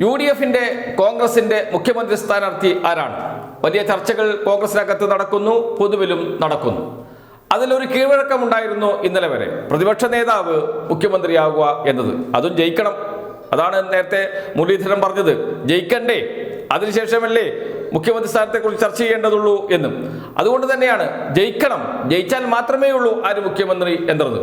U D എഫിന്റെ കോൺഗ്രസിന്റെ മുഖ്യമന്ത്രി സ്ഥാനാർത്ഥി ആരാണ്? വലിയ ചർച്ചകൾ കോൺഗ്രസിനകത്ത് നടക്കുന്നു പൊതുവിലും നടക്കുന്നു. അതിലൊരു കീഴ്വഴക്കമുണ്ടായിരുന്നു ഇന്നലെ വരെ. പ്രതിപക്ഷ നേതാവ് മുഖ്യമന്ത്രിയാകുക എന്നത്. അതും ജയിക്കണം. അതാണ് നേരത്തെ മുരളീധരൻ പറഞ്ഞത്. ജയിക്കണ്ടേ? അതിനുശേഷമല്ലേ മുഖ്യമന്ത്രി സ്ഥാനത്തെക്കുറിച്ച് ചർച്ച ചെയ്യേണ്ടതുള്ളൂ എന്നും. അതുകൊണ്ട് തന്നെയാണ് ജയിക്കണം. ജയിച്ചാൽ മാത്രമേ ഉള്ളൂ ആര് മുഖ്യമന്ത്രി എന്നത്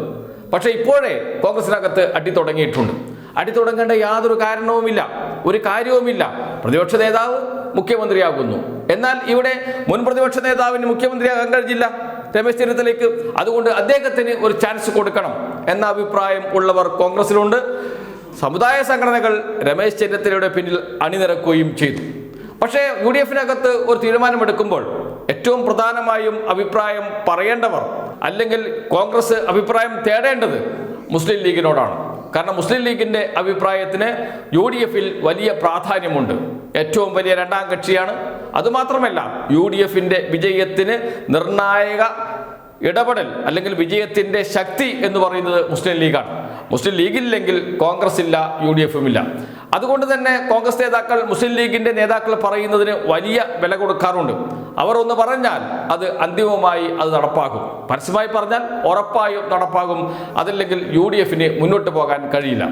പക്ഷേ ഇപ്പോഴേ കോൺഗ്രസിനകത്ത് അടി തുടങ്ങിയിട്ടുണ്ട്. അടി തുടങ്ങേണ്ട യാതൊരു കാരണവുമില്ല ഒരു കാര്യവുമില്ല. പ്രതിപക്ഷ നേതാവ് മുഖ്യമന്ത്രിയാകുന്നു. എന്നാൽ ഇവിടെ മുൻ പ്രതിപക്ഷ നേതാവിന് മുഖ്യമന്ത്രിയാകാൻ കഴിഞ്ഞില്ല രമേശ് ചെന്നിത്തലയ്ക്ക്. അതുകൊണ്ട് അദ്ദേഹത്തിന് ഒരു ചാൻസ് കൊടുക്കണം എന്ന അഭിപ്രായം ഉള്ളവർ കോൺഗ്രസിലുണ്ട്. സമുദായ സംഘടനകൾ രമേശ് ചെന്നിത്തലയുടെ പിന്നിൽ അണിനിരക്കുകയും ചെയ്തു. പക്ഷേ യു ഡി എഫിനകത്ത് ഒരു തീരുമാനമെടുക്കുമ്പോൾ ഏറ്റവും പ്രധാനമായും അഭിപ്രായം പറയേണ്ടവർ അല്ലെങ്കിൽ കോൺഗ്രസ് അഭിപ്രായം തേടേണ്ടത് മുസ്ലിം ലീഗിനോടാണ്. കാരണം മുസ്ലിം ലീഗിന്റെ അഭിപ്രായത്തിന് യു ഡി എഫിൽ വലിയ പ്രാധാന്യമുണ്ട്. ഏറ്റവും വലിയ രണ്ടാം കക്ഷിയാണ്. അതുമാത്രമല്ല യു ഡി എഫിന്റെ വിജയത്തിന് നിർണായക ഇടപെടൽ അല്ലെങ്കിൽ വിജയത്തിന്റെ ശക്തി എന്ന് പറയുന്നത് മുസ്ലിം ലീഗാണ്. മുസ്ലിം ലീഗില്ലെങ്കിൽ കോൺഗ്രസ് ഇല്ല യു ഡി എഫും ഇല്ല. അതുകൊണ്ട് തന്നെ കോൺഗ്രസ് നേതാക്കൾ മുസ്ലിം ലീഗിന്റെ നേതാക്കൾ പറയുന്നതിന് വലിയ വില കൊടുക്കാറുണ്ട്. അവർ ഒന്ന് പറഞ്ഞാൽ അത് അന്തിമമായി അത് നടപ്പാക്കും പരസ്യമായി പറഞ്ഞാൽ ഉറപ്പായും നടപ്പാകും. അതല്ലെങ്കിൽ യു ഡി എഫിന് മുന്നോട്ട് പോകാൻ കഴിയില്ല.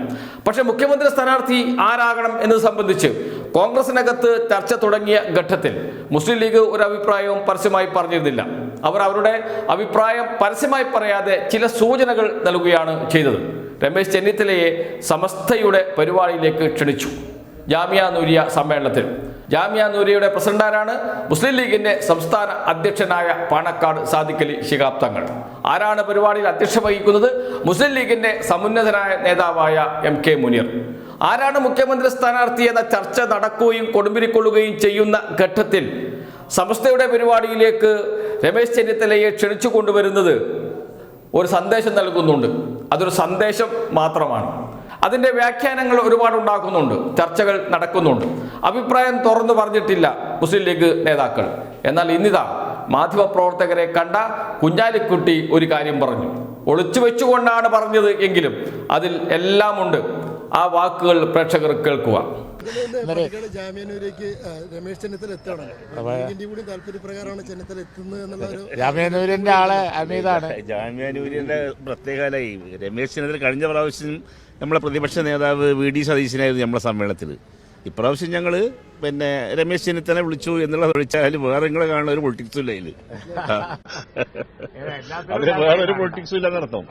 പക്ഷേ മുഖ്യമന്ത്രി സ്ഥാനാർത്ഥി ആരാകണം എന്നത് സംബന്ധിച്ച് കോൺഗ്രസിനകത്ത് ചർച്ച തുടങ്ങിയ ഘട്ടത്തിൽ മുസ്ലിം ലീഗ് ഒരു അഭിപ്രായവും പരസ്യമായി പറഞ്ഞിരുന്നില്ല. അവർ അവരുടെ അഭിപ്രായം പരസ്യമായി പറയാതെ ചില സൂചനകൾ നൽകുകയാണ് ചെയ്തത്. രമേശ് ചെന്നിത്തലയെ സമസ്തയുടെ പരിപാടിയിലേക്ക് ക്ഷണിച്ചു. ജാമിയ നൂരിയ സമ്മേളനത്തിൽ. ജാമിയ നൂരിയയുടെ പ്രസിഡന്റ് ആരാണ്? മുസ്ലിം ലീഗിന്റെ സംസ്ഥാന അധ്യക്ഷനായ പാണക്കാട് സാദിഖലി ശിഹാബ് തങ്ങൾ. ആരാണ് പരിപാടിയിൽ അധ്യക്ഷ വഹിക്കുന്നത്? മുസ്ലിം ലീഗിന്റെ സമുന്നതനായ നേതാവായ എം കെ മുനീർ. ആരാണ് മുഖ്യമന്ത്രി സ്ഥാനാർത്ഥി എന്ന ചർച്ച നടക്കുകയും കൊടുമ്പിരിക്കൊള്ളുകയും ചെയ്യുന്ന ഘട്ടത്തിൽ സമസ്തയുടെ പരിപാടിയിലേക്ക് രമേശ് ചെന്നിത്തലയെ ക്ഷണിച്ചു കൊണ്ടുവരുന്നത് ഒരു സന്ദേശം നൽകുന്നുണ്ട്. അതൊരു സന്ദേശം മാത്രമാണ്. അതിന്റെ വ്യാഖ്യാനങ്ങൾ ഒരുപാട് ഉണ്ടാക്കുന്നുണ്ട്. ചർച്ചകൾ നടക്കുന്നുണ്ട്. അഭിപ്രായം തുറന്നു പറഞ്ഞിട്ടില്ല മുസ്ലിം ലീഗ് നേതാക്കൾ. എന്നാൽ ഇന്നിതാ മാധ്യമപ്രവർത്തകരെ കണ്ട കുഞ്ഞാലിക്കുട്ടി ഒരു കാര്യം പറഞ്ഞു. ഒളിച്ചു വെച്ചുകൊണ്ടാണ് പറഞ്ഞത് എങ്കിലും അതിൽ എല്ലാമുണ്ട്. ആ വാക്കുകൾ പ്രേക്ഷകർ കേൾക്കുക. ജാമ്യാനൂരിന്റെ ആളെ അമീതാണ്. ജാമ്യാനൂരിന്റെ പ്രത്യേക രമേശ് ചെന്നിത്തല കഴിഞ്ഞ പ്രാവശ്യം നമ്മളെ പ്രതിപക്ഷ നേതാവ് വി ഡി സതീശനായിരുന്നു നമ്മളെ സമ്മേളനത്തിൽ ഇപ്രാവശ്യം ഞങ്ങൾ പിന്നെ രമേശ് ചെന്നിത്തല വിളിച്ചു എന്നുള്ളത് ഒഴിച്ചാൽ വേറെ നിങ്ങളെ കാണുന്ന ഒരു പൊളിറ്റിക്സും ഇല്ല അതിന് വേറെ ഒരു പൊളിറ്റിക്സും ഇല്ല നടത്തും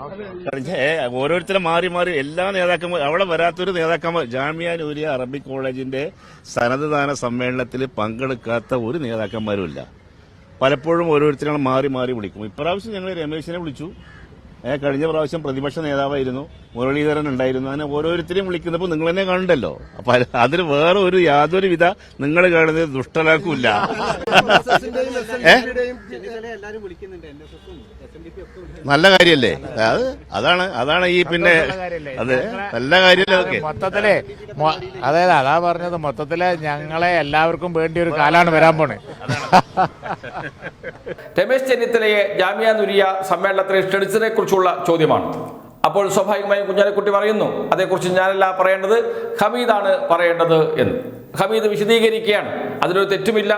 ഓരോരുത്തരും മാറി മാറി എല്ലാ നേതാക്കന്മാർ അവിടെ വരാത്തൊരു നേതാക്കന്മാർ ജാമ്യ നൂരിയ അറബിക് കോളേജിന്റെ സന്നദ്ധദാന സമ്മേളനത്തിൽ പങ്കെടുക്കാത്ത ഒരു നേതാക്കന്മാരും ഇല്ല. പലപ്പോഴും ഓരോരുത്തരാണ് മാറി മാറി വിളിക്കും. ഇപ്രാവശ്യം ഞങ്ങൾ രമേശിനെ വിളിച്ചു. കഴിഞ്ഞ പ്രാവശ്യം പ്രതിപക്ഷ നേതാവായിരുന്നു മുരളീധരൻ ഉണ്ടായിരുന്നു. അങ്ങനെ ഓരോരുത്തരെയും വിളിക്കുന്നപ്പോൾ നിങ്ങൾ തന്നെ കാണണ്ടല്ലോ. അപ്പൊ അതിന് വേറെ ഒരു യാതൊരു വിധ നിങ്ങൾ കാണുന്നത് വിളിക്കുന്നുണ്ട് ഏ നല്ല കാര്യല്ലേ? അത് അതാണ് അതാണ് ഈ പിന്നെ അതെ നല്ല കാര്യല്ലേ അതൊക്കെ. മൊത്തത്തിലെ അതായത് അതാ പറഞ്ഞത് മൊത്തത്തിൽ ഞങ്ങളെ എല്ലാവർക്കും വേണ്ടി ഒരു കാലാണ് വരാൻ പോണേ. രമേശ് ചെന്നിത്തലയെ ജാമ്യ നുരിയ സമ്മേളനത്തിൽ ക്ഷണിച്ചതിനെ കുറിച്ചുള്ള ചോദ്യമാണ്. അപ്പോൾ സ്വാഭാവികമായും കുഞ്ഞാലിക്കുട്ടി പറയുന്നു അതേക്കുറിച്ച് ഞാനല്ല പറയേണ്ടത് ഹമീദാണ് പറയേണ്ടത് എന്ന്. ഹമീദ് വിശദീകരിക്കുകയാണ്. അതിലൊരു തെറ്റുമില്ല.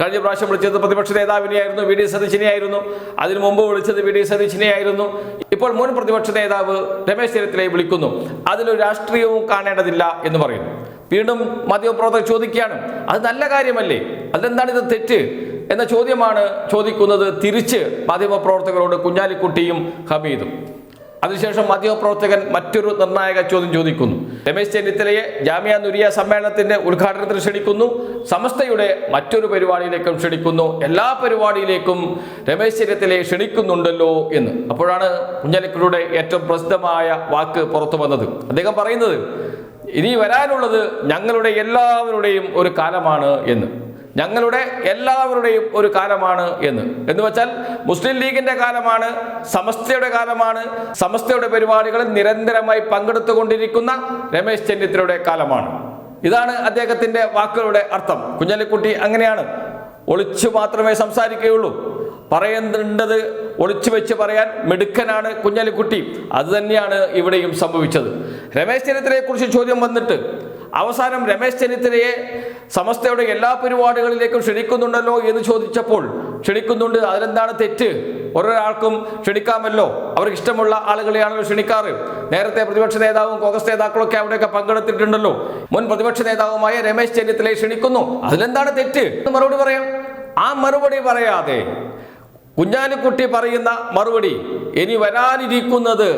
കഴിഞ്ഞ പ്രാവശ്യം വിളിച്ചത് പ്രതിപക്ഷ നേതാവിനെയായിരുന്നു വി ഡി സതീശനെയായിരുന്നു. അതിനു മുമ്പ് വിളിച്ചത് വി ഡി സതീശനെയായിരുന്നു. ഇപ്പോൾ മുൻ പ്രതിപക്ഷ നേതാവ് രമേശ് ചെന്നിത്തലയെ വിളിക്കുന്നു. അതിലൊരു രാഷ്ട്രീയവും കാണേണ്ടതില്ല എന്ന് പറയുന്നു. വീണ്ടും മാധ്യമപ്രവർത്തകർ ചോദിക്കുകയാണ് അത് നല്ല കാര്യമല്ലേ? അതെന്താണ് ഇത് തെറ്റ്? എന്ന ചോദ്യമാണ് ചോദിക്കുന്നത് തിരിച്ച് മാധ്യമപ്രവർത്തകരോട് കുഞ്ഞാലിക്കുട്ടിയും ഹമീദും. അതിനുശേഷം മാധ്യമപ്രവർത്തകൻ മറ്റൊരു നിർണായക ചോദ്യം ചോദിക്കുന്നു. രമേശ് ചെന്നിത്തലയെ ജാമ്യ നുരിയ സമ്മേളനത്തിന്റെ ഉദ്ഘാടനത്തിന് ക്ഷണിക്കുന്നു. സമസ്തയുടെ മറ്റൊരു പരിപാടിയിലേക്കും ക്ഷണിക്കുന്നു. എല്ലാ പരിപാടിയിലേക്കും രമേശ് ചെന്നിത്തലയെ ക്ഷണിക്കുന്നുണ്ടല്ലോ എന്ന്. അപ്പോഴാണ് കുഞ്ഞാലിക്കുട്ടിയുടെ ഏറ്റവും പ്രസിദ്ധമായ വാക്ക് പുറത്തു വന്നത്. അദ്ദേഹം പറയുന്നത് ഇനി വരാനുള്ളത് ഞങ്ങളുടെ എല്ലാവരുടെയും ഒരു കാലമാണ് എന്ന്. ഞങ്ങളുടെ എല്ലാവരുടെയും ഒരു കാലമാണ് എന്ന്. എന്ന് വെച്ചാൽ മുസ്ലിം ലീഗിന്റെ കാലമാണ് സമസ്തയുടെ കാലമാണ് സമസ്തയുടെ പരിപാടികളിൽ നിരന്തരമായി പങ്കെടുത്തുകൊണ്ടിരിക്കുന്ന രമേശ് ചെന്നിത്തലയുടെ കാലമാണ്. ഇതാണ് അദ്ദേഹത്തിന്റെ വാക്കുകളുടെ അർത്ഥം. കുഞ്ഞാലിക്കുട്ടി അങ്ങനെയാണ്. ഒളിച്ചു മാത്രമേ സംസാരിക്കുകയുള്ളൂ. പറയേണ്ടത് ഒളിച്ചു വെച്ച് പറയാൻ മിടുക്കനാണ് കുഞ്ഞാലിക്കുട്ടി. അത് തന്നെയാണ് ഇവിടെയും സംഭവിച്ചത്. രമേശ് ചെന്നിത്തലയെ കുറിച്ച് ചോദ്യം വന്നിട്ട് അവസാനം രമേശ് ചെന്നിത്തലയെ സമസ്തയുടെ എല്ലാ പരിപാടികളിലേക്കും ക്ഷണിക്കുന്നുണ്ടല്ലോ എന്ന് ചോദിച്ചപ്പോൾ ക്ഷണിക്കുന്നുണ്ട് അതിലെന്താണ് തെറ്റ്? ഓരോരാൾക്കും ക്ഷണിക്കാമല്ലോ. അവർക്ക് ഇഷ്ടമുള്ള ആളുകളെയാണല്ലോ ക്ഷണിക്കാറ്. നേരത്തെ പ്രതിപക്ഷ നേതാവും കോൺഗ്രസ് നേതാക്കളൊക്കെ അവിടെയൊക്കെ പങ്കെടുത്തിട്ടുണ്ടല്ലോ. മുൻ പ്രതിപക്ഷ നേതാവുമായ രമേശ് ചെന്നിത്തലയെ ക്ഷണിക്കുന്നു. അതിലെന്താണ് തെറ്റ്? മറുപടി പറയാം. ആ മറുപടി പറയാതെ കുഞ്ഞാലിക്കുട്ടി പറയുന്ന മറുപടി ഇനി വരാനിരിക്കുന്നത്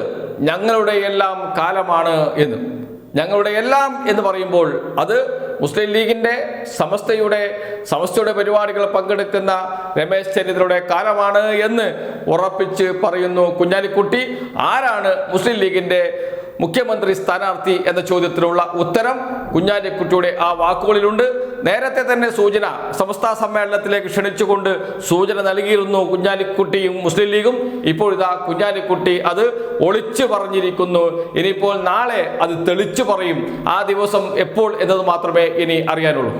ഞങ്ങളുടെ എല്ലാം കാലമാണ് എന്ന്. ഞങ്ങളുടെ എല്ലാം എന്ന് പറയുമ്പോൾ അത് മുസ്ലിം ലീഗിന്റെ സമസ്തയുടെ സമസ്തയുടെ പരിപാടികൾ പങ്കെടുക്കുന്ന രമേശ് ചെന്നിത്തലയുടെ കാലമാണ് എന്ന് ഉറപ്പിച്ച് പറയുന്നു കുഞ്ഞാലിക്കുട്ടി. ആരാണ് മുസ്ലിം ലീഗിന്റെ മുഖ്യമന്ത്രി സ്ഥാനാർത്ഥി എന്ന ചോദ്യത്തിനുള്ള ഉത്തരം കുഞ്ഞാലിക്കുട്ടിയുടെ ആ വാക്കുകളിലുണ്ട്. നേരത്തെ തന്നെ സൂചന സംസ്ഥാന സമ്മേളനത്തിലേക്ക് ക്ഷണിച്ചുകൊണ്ട് സൂചന നൽകിയിരുന്നു കുഞ്ഞാലിക്കുട്ടിയും മുസ്ലിം ലീഗും. ഇപ്പോൾ ഇതാ കുഞ്ഞാലിക്കുട്ടി അത് ഒളിച്ചു പറഞ്ഞിരിക്കുന്നു. ഇനിയിപ്പോൾ നാളെ അത് തെളിച്ചു പറയും. ആ ദിവസം എപ്പോൾ എന്നത് മാത്രമേ ഇനി അറിയാനുള്ളൂ.